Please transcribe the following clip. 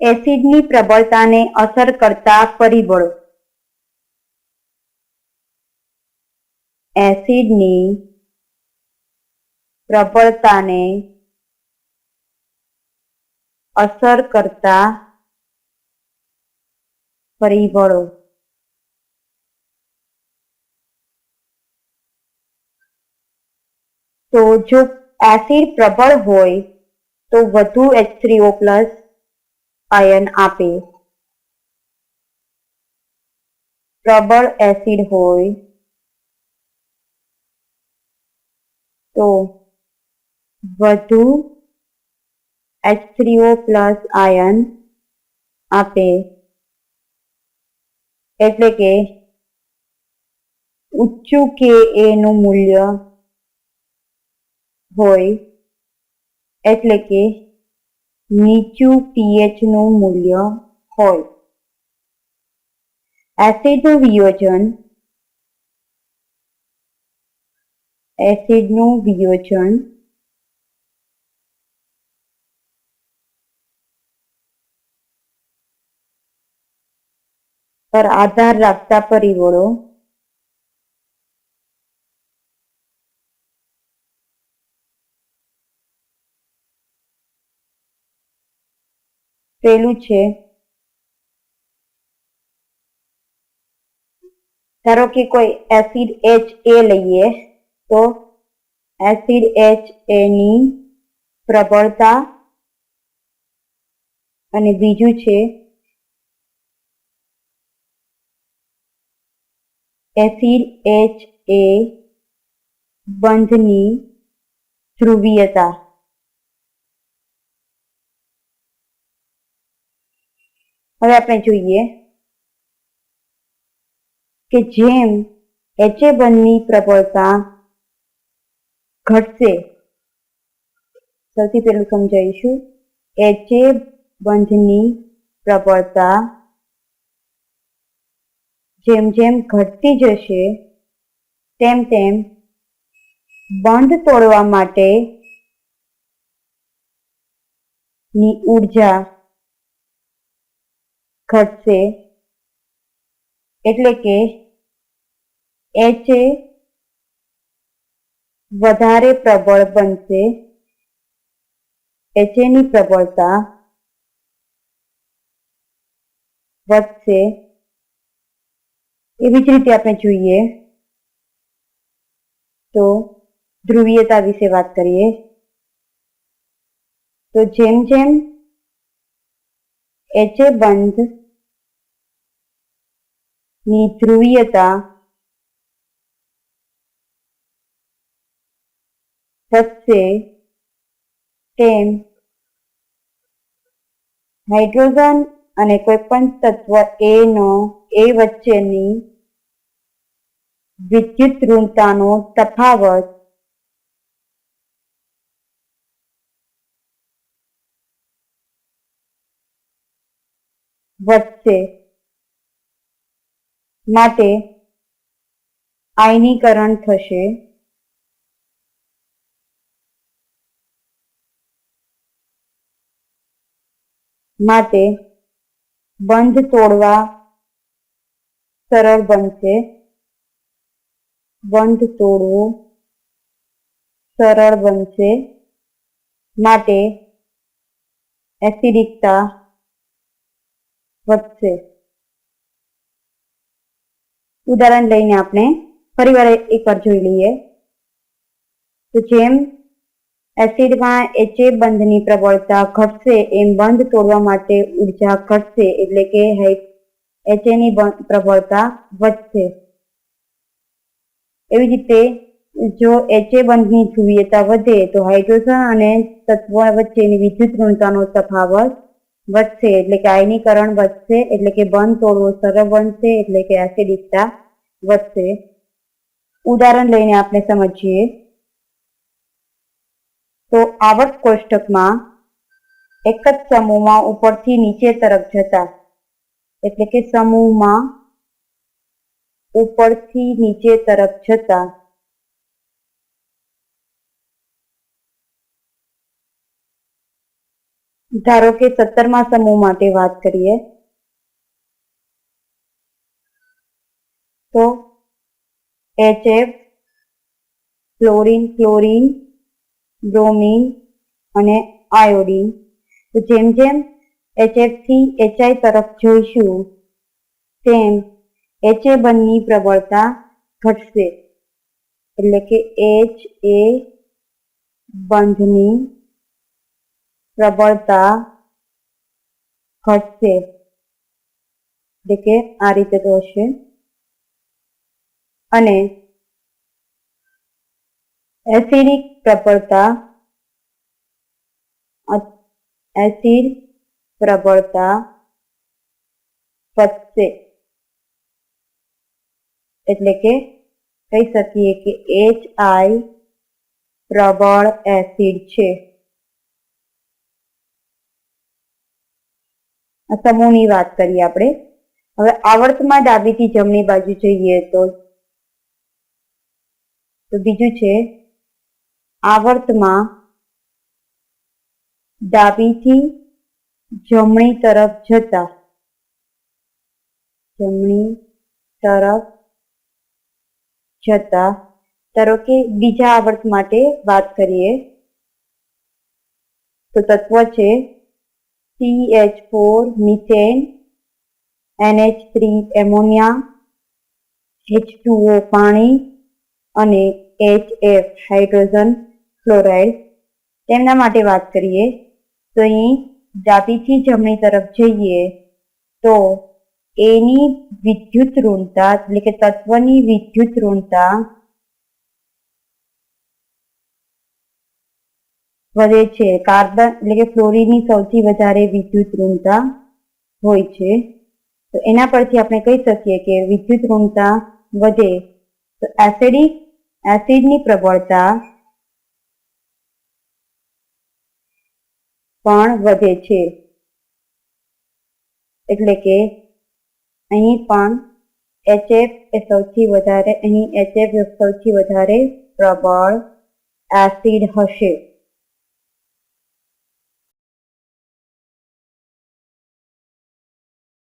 એસિડની પ્રબળતાને અસર કરતા પરિબળો. એસિડની પ્રબળતાને અસર કરતા પરિબળો. તો જો એસિડ પ્રબળ હોય તો વધુ H3O પ્લસ આયન આપે. પ્રબળ એસિડ હોય તો વધુ એચ થ્રીઓ પ્લસ આયન આપે. એટલે કે ઊંચું કે એનું મૂલ્ય હોય. એટલે કે નીચું પીએચનું મૂલ્ય હોય. એસિડનું વિયોજન એસિડનું વિયોજન પર આધાર રાખતા પરિબળો પેલું છે. ધારો કે કોઈ એસિડ એચ એ લઈએ, તો એસિડ એચ એની પ્રબળતા અને બીજું છે એસિડ એચ એ બંધની ધ્રુવીયતા. હવે આપણે જોઈએ કે જેમ એચએ બંધની પ્રબળતા ઘટશે, સૌથી પહેલું સમજાવીશું. એચએ બંધની પ્રબળતા જેમ જેમ ઘટતી જશે, તેમ તેમ બંધ તોડવા માટે ની ઊર્જા ઘટશે. એટલે કે એચ વધારે પ્રબળ બનશે. એચની પ્રબળતા વધશે. એવી જ રીતે આપણે જોઈએ તો ધ્રુવીયતા વિશે વાત કરીએ. તો જેમ જેમ એચે બંધ ની ધ્રુવીયતા થશે તેમ હાઇડ્રોજન અને કોઈપણ તત્વ એ નો એ વચ્ચેની વિદ્યુત ઋણતાનો તફાવત વધશે. માટે આયનીકરણ થશે. માટે બંધ તોડવા સરળ બનશે. બંધ તોડવું સરળ બનશે. માટે એસિડિકતા વધશે. ઉદાહરણ લઈને આપણે ફરીવાર એકવાર જોઈ લઈએ. તો જેમ એસિડમાં એચએ બંધની પ્રબળતા ઘટશે, એમ બંધ તોડવા માટે ઊર્જા ઘટશે એટલે કે એચએની પ્રબળતા વધશે. એવી જ રીતે જો એચએ બંધની ધ્રુવીયતા વધે તો હાઇડ્રોજન અને તત્વ વચ્ચેની વિદ્યુત ઋણતાનો તફાવત વધશે એટલે કે આયનીકરણ વધશે એટલે કે બંધ તોડવો સરળ બનશે એટલે કે એસિડિકતા વધશે ઉદાહરણ લઈને આપણે સમજીએ. તો આવક કોષ્ટકમાં એક જ સમૂહમાં ઉપરથી નીચે તરફ જતા, એટલે કે સમૂહમાં ઉપરથી નીચે તરફ જતા, ધારો કે સત્તરમા સમૂહ માટે વાત કરીએ તો એચએફ ફ્લોરિન ક્લોરિન બ્રોમિન અને આયોડિન તો જેમ જેમ એચએફથી HI તરફ જોઈશું, તેમ HA બંધની પ્રબળતા ઘટશે. એટલે કે એચ એ બંધની પ્રબળતા ઘટશે. એટલે કે આ રીતે થશે અને એસિડિક પ્રબળતા એસિડ પ્રબળતા વધશે. એટલે કે કહી શકીએ કે એચ આઈ પ્રબળ એસિડ છે. સમૂહની વાત કરીએ આપણે. હવે આવર્તમાં ડાબીથી જમણી બાજુ જઈએ તો તો બીજું છે, આવર્તમાં ડાબીથી જમણી તરફ જતા. જમણી તરફ જતા. ધારો કે બીજા આવર્ત માટે વાત કરીએ, તો તત્વ છે C H four methane NH3 ammonia H2O પાણી અને એચ એફ હાઇડ્રોજન ફ્લોરાઇડ તેમના માટે વાત કરીએ તો અહીં ડાબીથી જમણી તરફ જઈએ તો એની વિદ્યુત ઋણતા એટલે કે તત્વની વિદ્યુત ઋણતા વધે છે. કાર્બન એટલે કે ફ્લોરીનની સૌથી વધારે વિદ્યુત ઋણતા હોય છે. તો એના પરથી આપણે કહી શકીએ કે વિદ્યુત ઋણતા વધે તો એસિડિક એસિડની પ્રબળતા પણ વધે છે. એટલે કે અહીં પણ એચએફ એ સૌથી વધારે, અહીં એચએફ સૌથી વધારે પ્રબળ એસિડ હશે.